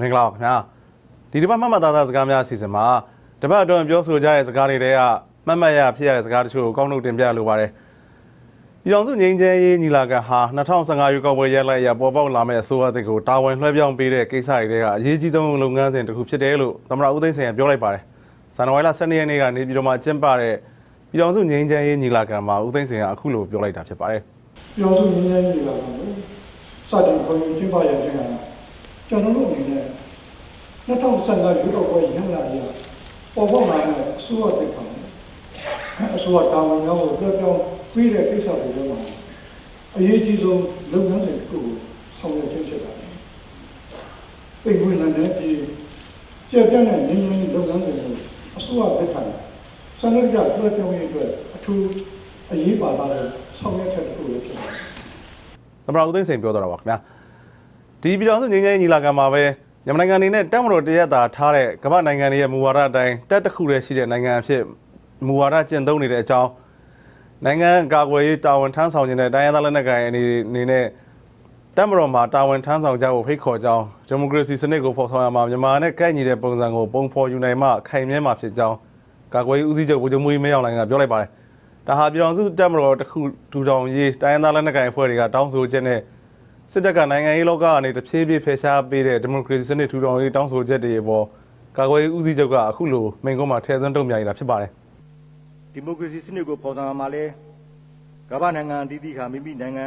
မင်္ဂလာပါခင်ဗျာဒီတစ်ပတ်မှတ်မှတ်သားသားစကားများအစီအစဉ်မှာတစ်ပတ်အတွင်းပြောဆိုကြတဲ့စကားတွေတွေကမှတ်မှတ်ရဖြစ်ရတဲ့စကားတချို့ကိုကောင်းထုတ်တင်ပြလိုပါတယ်ပြည်တော်စုငင်းချဲရေးညီလာခံဟာ2015ရွေးကောက်ပွဲရလိုက်ရပေါ်ပေါက်လာမဲ့အစိုးရအသစ်ကိုတာဝန်လွှဲပြောင်းပေးတဲ့ကိစ္စတွေကအရေးကြီးဆုံးလုပ်ငန်းစဉ်တစ်ခုဖြစ်တယ်လို့သမ္မတဦးသိန်းစိန်ကပြောလိုက်ပါတယ်ဇန်နဝါရီလ12ရက်နေ့ကနေပြည်တော်မှာကျင်းပတဲ့ပြည်တော်စုငင်းချဲရေးညီလာခံမှာဦးသိန်းစိန်ကအခုလိုပြောလိုက်တာဖြစ်ပါတယ်ပြောင်းစုငင်းငင်းကြီးလာတော့စတင်ခေါ်ယူကျင်းပရတဲ့က ကျွန်တော်တို့အနေနဲ့2015ရွေးကောက်ပွဲရလာရပေါ်ပေါက်လာတဲ့အစိုးရတက်ပါအစိုးရတာဝန်များကိုပြပြောင်းပြီးတဲ့ကိစ္စတွေထဲမှာအရေးကြီးဆုံးလုပ်ငန်းတွေတစ်ခုကိုဆောင်ရွက်ခြင်းဖြစ်ပါတယ်။သိဝင်နေတဲ့ဒီကျေပြန့်တဲ့ငင်းငင်းလုပ်ငန်းတွေကိုအစိုးရတက်တာစနစ်ကြပြပြောင်းရေးအတွက်အထူးအရေးပါလာတဲ့ဆောင်ရွက်ချက်တစ်ခုလည်းဖြစ်ပါတယ်။သမ္မတဦးသိန်းစိန်ပြောတော့တာပါခင်ဗျာ ဒီပြည်တော်စုငင်းငင်းညီလာခံမှာပဲမြန်မာနိုင်ငံအနေနဲ့တက်မတော်တရက်တာထားတဲ့ကမ္ဘာနိုင်ငံတွေရဲ့မူဝါဒအတိုင်းတက်တစ်ခုတည်းရှိတဲ့နိုင်ငံအဖြစ်မူဝါဒကျင့်သုံးနေတဲ့အကြောင်းနိုင်ငံကာကွယ်ရေးတာဝန်ထမ်းဆောင်နေတဲ့တိုင်းရင်းသားလက်နက်ကိုင်အနေအနေနဲ့တက်မတော်မှာတာဝန်ထမ်းဆောင်ကြဖို့ဖိတ်ခေါ်ကြောင်းဒီမိုကရေစီစနစ်ကိုဖော်ဆောင်ရမှာမြန်မာနဲ့ကိုက်ညီတဲ့ပုံစံကိုပုံဖော်ယူနိုင်မှခိုင်မြဲမှာဖြစ်ကြောင်းကာကွယ်ရေးဦးစီးချုပ်ဗိုလ်ချုပ်မူကြီးမင်းအောင်လှိုင်ကပြောလိုက်ပါတယ်ဒါဟာပြည်တော်စုတက်မတော်တစ်ခုထူထောင်ရေးတိုင်းရင်းသားလက်နက်ကိုင်အဖွဲ့တွေကတောင်းဆိုချက်နဲ့ စစ်တပ်ကနိုင်ငံရေးလောကကနေတဖြည်းဖြည်းဖယ်ရှားပေးတဲ့ဒီမိုကရေစီစနစ်ထူထောင်ရေးတောင်းဆိုချက်တွေပေါ်ကာကွယ်ရေးဦးစီးချုပ်ကအခုလိုမိန့်ခွန်းမှာထည့်သွင်းတုံ့ပြန်နေတာဖြစ်ပါတယ်ဒီမိုကရေစီစနစ်ကိုပေါ်ဆောင်မှာလဲကမ္ဘာနိုင်ငံအသီးသီးခါမိမိနိုင်ငံ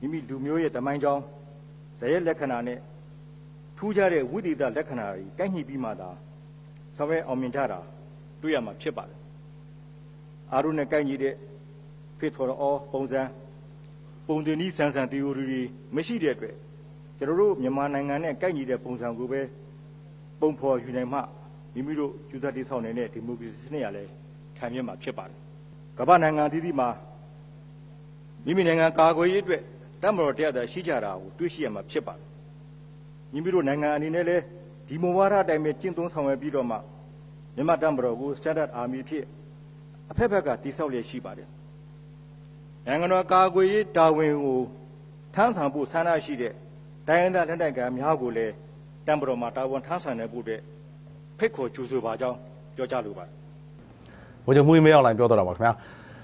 မိမိလူမျိုးရဲ့တမိုင်းကြောင်းဇယက်လက္ခဏာနဲ့ထူးခြားတဲ့ဝိသေသလက္ခဏာတွေကိုက်ညှိပြီးမှသာဆောင်ရွက်အောင်မြင်ကြတာတွေ့ရမှာဖြစ်ပါတယ်အာရုံနဲ့ကိုက်ညီတဲ့ fit for all ပုံစံ ပုံတင်ဤဆန်ဆန် theory တွေမရှိတဲ့အတွက်ကျွန်တော်တို့မြန်မာနိုင်ငံနဲ့ကိုက်ညီတဲ့ပုံစံကိုပဲပုံဖော်ယူနိုင်မှမိမိတို့ယူသက်တည်ဆောင်နေတဲ့ဒီမိုကရေစီစနစ်ရလဲခံမြင်မှာဖြစ်ပါတယ်။ကမ္ဘာနိုင်ငံအသီးသီးမှာမိမိနိုင်ငံကာကွယ်ရေးအတွက်တမတော်တရားသာရှိကြတာကိုတွေ့ရှိရမှာဖြစ်ပါတယ်။မိမိတို့နိုင်ငံအနေနဲ့လည်းဒီမူဝါဒအတိုင်းပဲကျင့်သုံးဆောင်ရွက်ပြီးတော့မှမြန်မာတမတော်ကို Standard Army ဖြစ်အဖက်ဖက်ကတိဆောက်လျက်ရှိပါတယ်။ နိုင်ငံတော်ကာကွယ်ရေးတာဝန်ကိုထမ်းဆောင်ဖို့ဆန္ဒရှိတဲ့တိုင်းရင်းသားလက်နက်ကိုင်များကိုလည်းတမတော်မှာတာဝန်ထမ်းဆောင်နိုင်ဖို့အတွက်ဖိတ်ခေါ်ကြိုးဆိုပါကြောင်းပြောကြားလိုပါတယ်။ဗိုလ်ချုပ်မူကြီးမင်းအောင်လှိုင်ပြောတော့တာပါခင်ဗျာ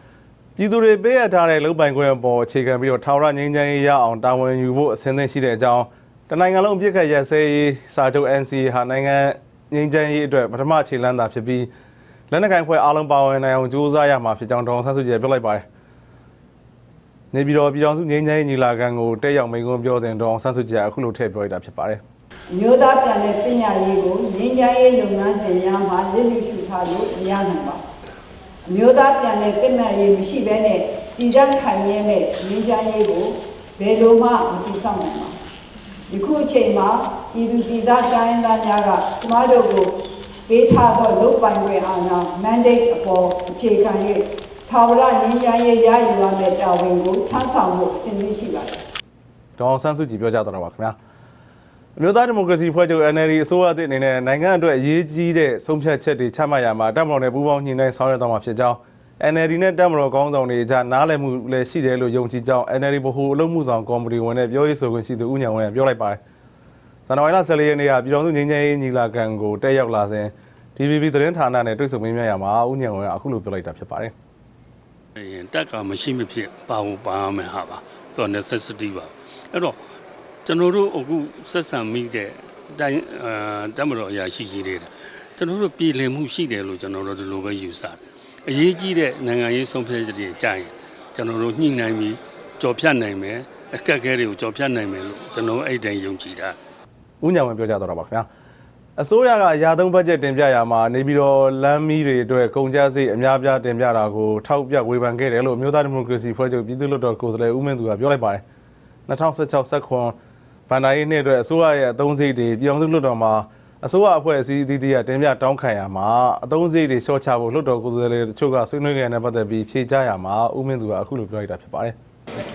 ။ပြည်သူတွေပေးအပ်ထားတဲ့လုံပိုင်ခွင့်အပေါ်အခြေခံပြီးတော့ထာဝရငြိမ်းချမ်းရေးရအောင်တာဝန်ယူဖို့အဆင်သင့်ရှိတဲ့အကြောင်းတနိုင်ငံလုံးအပြစ်ခတ်ရက်စဲရေးစာချုပ် NCA ဟာနိုင်ငံငြိမ်းချမ်းရေးအတွက်ပထမခြေလှမ်းသာဖြစ်ပြီးလက်နက်ကိုင်ဖွဲ့အားလုံးပါဝင်နိုင်အောင်ကြိုးစားရမှာဖြစ်ကြောင်းဒေါအောင်ဆန်းစုကြည်ကပြောလိုက်ပါတယ်။ နေပြည်တော်ပြည်တော်စုငြိမ်းချမ်းရေးညီလာခံကိုတက်ရောက်မိန့်ခွန်းပြောစဉ်ဒေါအောင်ဆန်းစုကြည်ကအခုလိုထည့်ပြောလိုက်တာဖြစ်ပါတယ်။မျိုးသားပြန်တဲ့ပညာရေးကိုငင်းကြရေးလုပ်ငန်းစဉ်များမှာလစ်လျူရှုထားလို့မရနိုင်ပါအမျိုးသားပြန်တဲ့ပညာရေးမရှိဘဲနဲ့တည်တံ့ခိုင်မြဲမဲ့ငင်းကြရေးကိုဘယ်လိုမှမတည်ဆောက်နိုင်ပါယခုအချိန်မှာပြည်သူပြည်သားတိုင်းသားများကကျမတို့ကိုပေးထားသောလုပ်ပိုင်ခွင့်အာဏာ mandate အပေါ်အခြေခံ၍ ထာဝရငင်းကြရေးရယူရမယ့်တာဝန်ကိုထမ်းဆောင်ဖို့အစဉ်သင့်ရှိပါတယ်ဒေါအောင်ဆန်းစုကြည်ပြောကြားတော်တာပါခင်ဗျာအမျိုးသားဒီမိုကရေစီဖွဲ့ချုပ် NLD အစိုးရအသစ်အနေနဲ့နိုင်ငံအတွက်အရေးကြီးတဲ့ဆုံးဖြတ်ချက်တွေချမှတ်ရမှာတပ်မတော်နဲ့ပူးပေါင်းညှိနှိုင်းဆောင်ရွက်သွားမှာဖြစ်ကြောင်း NLD နဲ့တပ်မတော်ကောင်းဆောင်တွေကြားနားလည်မှုလည်းရှိတယ်လို့ယုံကြည်ကြောင်း NLD ဗဟိုအလုပ်မှုဆောင်ကော်မတီဝင်နဲ့ပြောရေးဆိုခွင့်ရှိသူဦးညံဝင်းကပြောလိုက်ပါတယ်ဇန်နဝါရီလ14ရက်နေ့ကပြည်တော်စုငြိမ်းချမ်းရေးညီလာခံကိုတက်ရောက်လာစဉ် DVB သတင်းဌာနနဲ့တွေ့ဆုံမေးမြန်းရမှာဦးညံဝင်းကအခုလိုပြောလိုက်တာဖြစ်ပါတယ်အ ရင်တက်ကမရှိမဖြစ်ပါဖို့ပါရမယ်ဟာပါသူက necessity ပါအဲ့တော့ကျွန်တော်တို့အခုဆက်ဆံမိတဲ့တိုင်းအာတမတော်အရာရှိကြီးတွေကျွန်တော်တို့ပြည်လည်မှုရှိတယ်လို့ကျွန်တော်တို့ဒီလိုပဲယူဆတယ်အရေးကြီးတဲ့နိုင်ငံရေးဆုံးဖြတ်ချက်တွေကြာရင်ကျွန်တော်တို့ညှိနှိုင်းပြီးကြော်ဖြတ်နိုင်မယ်အခက်အခဲတွေကိုကြော်ဖြတ်နိုင်မယ်လို့ကျွန်တော်အဲ့တိုင်းယုံကြည်တာဦးညံဝင်းပြောကြားတော်တာပါခင်ဗျာ အစိုးရကအရာသုံးဘတ်ဂျက်တင်ပြရမှာနေပြီးတော့လမ်းမီးတွေအတွက်ကုန်ကျစရိတ်အများပြားတင်ပြတာကိုထောက်ပြဝေဖန်ခဲ့တယ်လို့အမျိုးသားဒီမိုကရေစီဖွဲ့ချုပ်ပြည်သူ့လွှတ်တော်ကိုယ်စားလှယ်ဦးမင်းသူကပြောလိုက်ပါတယ်2016ဆက်ခွန်ဗန်ဒါရေးနှစ်အတွက်အစိုးရရဲ့အသုံးစရိတ်တွေပြည်အောင်စုလွှတ်တော်မှာအစိုးရအဖွဲ့အစည်းအသီးသီးကတင်ပြတောင်းခံရမှာအသုံးစရိတ်တွေရှော့ချဖို့လွှတ်တော်ကိုယ်စားလှယ်တချို့ကဆွေးနွေးခဲ့တဲ့ပတ်သက်ပြီးဖြေကြားရမှာဦးမင်းသူကအခုလိုပြောလိုက်တာဖြစ်ပါတယ်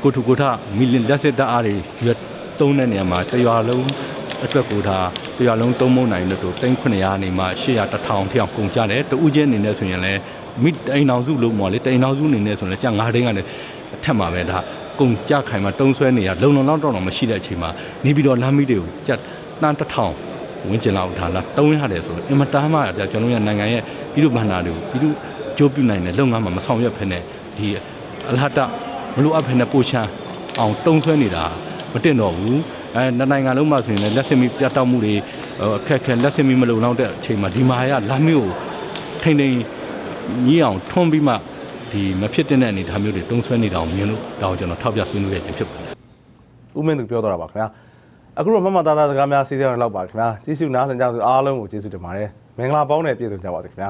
ကိုထုကိုထမီလလက်စစ်တပ်အားတွေရွက်သုံးတဲ့နေရာမှာတရွာလုံးအတွက်ကိုထား တရွာလုံးသုံးမုံနိုင်လို့တော့တိန်း900နေမှ800 1000ထိအောင်ကုန်ကြတယ်တူးချင်းအနေနဲ့ဆိုရင်လည်းမိတိန်အောင်စုလို့မော်လေတိန်အောင်စုအနေနဲ့ဆိုရင်လည်းကြာ9တိန်းကလည်းအထက်မှာပဲဒါကုန်ကြခိုင်မှာတုံးဆွဲနေရလုံလုံလောက်တော့တော့မရှိတဲ့အချိန်မှာနေပြီးတော့လမ်းမီးတွေကိုကြက်တန်း1000ဝင်းကျင်လောက်ထားလာတုံးရတယ်ဆိုတော့အင်မတန်မှဒါကျွန်တော်ရဲ့နိုင်ငံရဲ့ပြည်သူ့ဘဏ္ဍာတွေကိုပြည်သူ့ကြိုးပြုနိုင်တဲ့လုပ်ငန်းမှာမဆောင်ရွက်ဖ ೇನೆ ဒီအလဟတမလိုအပ်ဖ ೇನೆ ပိုချမ်းအောင်တုံးဆွဲနေတာမတင်တော့ဘူး အဲနှစ်နိုင်ငံလုံးမှာဆိုရင်လည်းလက်စမီပြတ်တောက်မှုတွေဟိုအခက်အခဲလက်စမီမလုံလောက်တဲ့အချိန်မှာဒီမှာရလမ်းမျိုးကိုထိမ့်ထိမ့်ကြီးအောင်ထွန်းပြီးမှဒီမဖြစ်တဲ့အနေအထားမျိုးတွေတုံးဆွဲနေတာကိုမြင်လို့ဒါကိုကျွန်တော်ထောက်ပြဆွေးနွေးရခြင်းဖြစ်ပါတယ်ဦးမင်းသူပြောတော့တာပါခင်ဗျာအခုတော့မမသားသားစကားများစီးစိမ်ရလောက်ပါခင်ဗျာကျေးဇူးနားဆင်ကြသူအားလုံးကိုကျေးဇူးတင်ပါတယ်မင်္ဂလာပေါင်းနဲ့ပြည့်စုံကြပါစေခင်ဗျာ